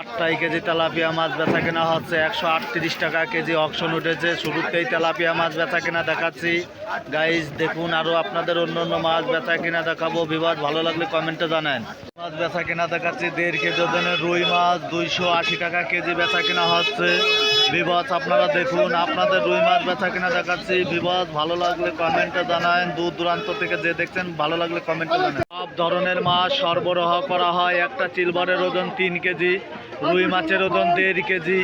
আটটাই KG tilapia মাছ বেচা কেনা হচ্ছে, একশো আটত্রিশ টাকা কেজি অকশন উঠেছে। শুরুতেই তেলাপিয়া মাছ বেচা কেনা দেখাচ্ছি। গাইজ দেখুন আরও আপনাদের অন্য অন্য মাছ বেচা কেনা দেখাবো। বিবাদ ভালো লাগলে কমেন্টে জানান। মাছ বেচা কেনা দেখাচ্ছি, দেড় কেজি ওজনের রুই মাছ, দুইশো আশি টাকা কেজি বেচা কেনা হচ্ছে। বিবাদ আপনারা দেখুন, আপনাদের রুই মাছ বেচা কেনা দেখাচ্ছি। বিবাদ ভালো লাগলে কমেন্টে জানান। দূর দূরান্ত থেকে যে দেখছেন, ভালো লাগলে কমেন্টে জানান। সব ধরনের মাছ সরবরাহ করা হয়। একটা চিলবারের ওজন তিন কেজি। রুই মাছের ওজন দেড় কেজি,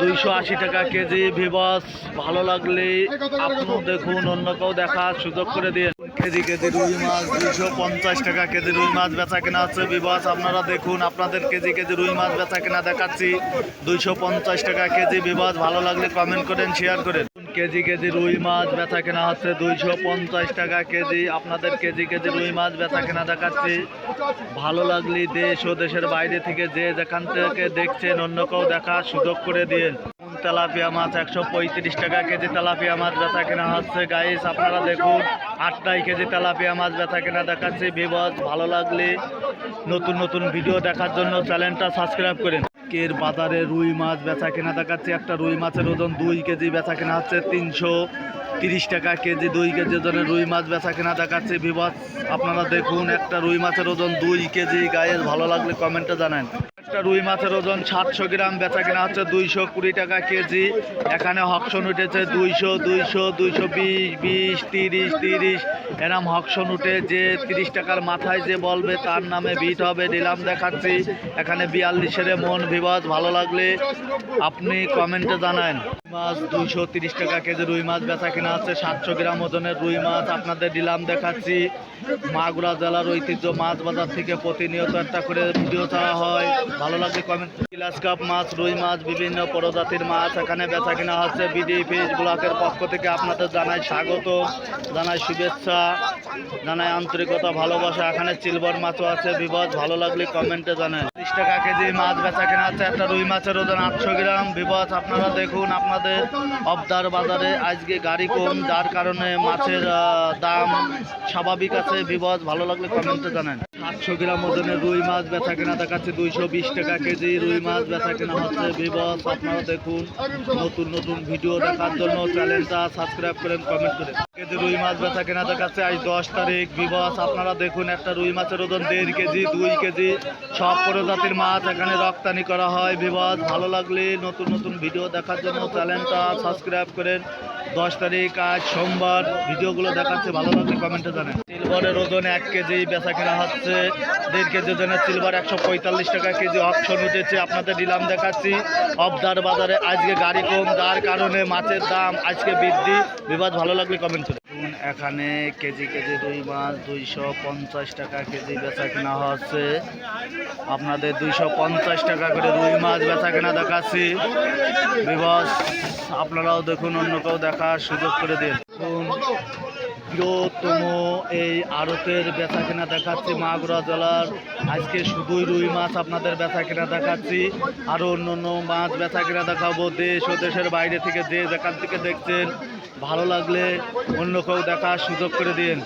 দুইশো আশি টাকা কেজি ভিবাস ভালো লাগলে আপনিও দেখুন অন্য কেউ দেখার সুযোগ করে দিয়ে কেজি কেজি রুই মাছ, দুইশো পঞ্চাশ টাকা কেজি রুই মাছ বেচা কেনা হচ্ছে। বিবাস আপনারা দেখুন, আপনাদের কেজি কেজি রুই মাছ বেচা কেনা দেখাচ্ছি। দুইশো পঞ্চাশ টাকা কেজি বিবাস ভালো লাগলে কমেন্ট করেন শেয়ার করেন। কেজি কেজি রুই মাছ বেচা কেনা হচ্ছে, দুইশো পঞ্চাশ টাকা কেজি। আপনাদের কেজি কেজি রুই মাছ বেচা কেনা দেখাচ্ছি। ভালো লাগলে দেশ ও দেশের বাইরে থেকে যে যেখান থেকে দেখছেন, অন্য কেউ দেখা সুযোগ করে দিন তেলাপিয়া মাছ একশো পঁয়ত্রিশ টাকা কেজি তেলাপিয়া মাছ বেচা কেনা হচ্ছে। গাইস আপনারা দেখুন আটটাই কেজি তেলাপিয়া মাছ বেচা কেনা দেখাচ্ছি। বিবজ ভালো লাগলে নতুন নতুন ভিডিও দেখার জন্য চ্যানেলটা সাবস্ক্রাইব করেন। কের বাজারে রুই মাছ বেচা কেনা দেখাচ্ছি। একটা রুই মাছের ওজন দুই কেজি বেচা কেনা হচ্ছে তিনশো তিরিশ টাকা কেজি, দুই কেজি ওজনের রুই মাছ বেচা কেনা দেখাচ্ছে। বিবাদ আপনারা দেখুন, একটা রুই মাছের ওজন দুই কেজি। গায়ে ভালো লাগলে কমেন্টে জানান। একটা রুই মাছের ওজন সাতশো গ্রাম, বেচা কেনা হচ্ছে দুইশো কুড়ি টাকা কেজি। এখানে হকশন উঠেছে দুইশো দুইশো দুইশো বিশ বিশ, তিরিশ তিরিশ। এরম হকশন উঠে যে তিরিশ টাকার মাথায় যে বলবে তার নামে বিট হবে, নিলাম দেখাচ্ছি। এখানে বিয়াল্লিশের মন বিবাদ, ভালো লাগলে আপনি কমেন্টে জানান। মাছ দুইশো তিরিশ টাকা কেজি, রুই মাছ বেচা কেনা হচ্ছে সাতশো গ্রাম ওজনের রুই মাছ। আপনাদের দিলাম দেখাচ্ছি। মাগুরা জেলার ঐতিহ্য মাছ বাজার থেকে প্রতিনিয়ত একটা করে ভিডিও ছাড়া হয়। ভালো লাগলে কমেন্ট গ্লাস কাপ মাছ, রুই মাছ, বিভিন্ন প্রজাতির মাছ, এখানে বেচা কেনা হচ্ছে বিডি ফিশ ব্লকের পক্ষ থেকে আপনাদের জানাই স্বাগত, জানাই শুভেচ্ছা, জানাই আন্তরিকতা, ভালোবাসা। এখানে সিলভার মাছও আছে বিপদ ভালো লাগলে কমেন্টে জানেন। তিরিশ টাকা কেজি মাছ বেচা কেনা হচ্ছে, একটা রুই মাছের ওজন আটশো গ্রাম। বিপদ আপনারা দেখুন আপনাদের অবদার বাজারে আজকে গাড়ি কম, যার কারণে মাছের দাম স্বাভাবিক আছে। বিপদ ভালো লাগলে কমেন্টে জানান। সাতশো গ্রাম ওজনের রুই মাছ বেচা কেনা দেখাচ্ছে দুইশো বিশ টাকা কেজি। রুই মাছ বেচা কেনা হচ্ছে বিবস। আপনারা দেখুন, নতুন নতুন ভিডিও দেখার জন্য চ্যানেলটা সাবস্ক্রাইব করেন, কমেন্ট করেন। কেজি রুই মাছ বেচা কেনা দেখাচ্ছে আজ দশ তারিখ। বিবস আপনারা দেখুন, একটা রুই মাছের ওজন দেড় কেজি, দুই কেজি। সব প্রজাতির মাছ এখানে রপ্তানি করা হয়। বিবস ভালো লাগলে নতুন নতুন ভিডিও দেখার জন্য চ্যানেলটা সাবস্ক্রাইব করেন। দশ তারিখ, আজ সোমবার। ভিডিওগুলো দেখাচ্ছে ভালো লাগলে কমেন্টে জানেন। সিলভারের ওজন এক কেজি, বেচা কেনা হচ্ছে দেড় কেজি ওজনের সিলভার একশো পঁয়তাল্লিশ টাকা কেজি অপশন উঠেছে। আপনাদের দিলাম দেখাচ্ছি। অবদার বাজারে আজকে গাড়ি কম, যার কারণে মাছের দাম আজকে বৃদ্ধি। বিবাদ ভালো লাগলে কমেন্ট দেখুন, এখানে কেজি কেজি রুই মাছ দুইশো পঞ্চাশ টাকা কেজি বেচা কেনা হচ্ছে। আপনাদের দুইশো পঞ্চাশ টাকা করে রুই মাছ বেচা কেনা দেখাচ্ছি। বিবস আপনারাও দেখুন অন্য কেউ দেখার সুযোগ করে দিন। বৃহত্তম এই আড়তের বেচা কেনা দেখাচ্ছি মাগুরা জেলার। আজকে শুধুই রুই মাছ আপনাদের বেচা কেনা দেখাচ্ছি। আরও অন্য অন্য মাছ বেচা কেনা দেখাবো। দেশ ও দেশের বাইরে থেকে যে যেখান থেকে দেখছেন, ভালো লাগলে অন্য কেউ দেখার সুযোগ করে দিন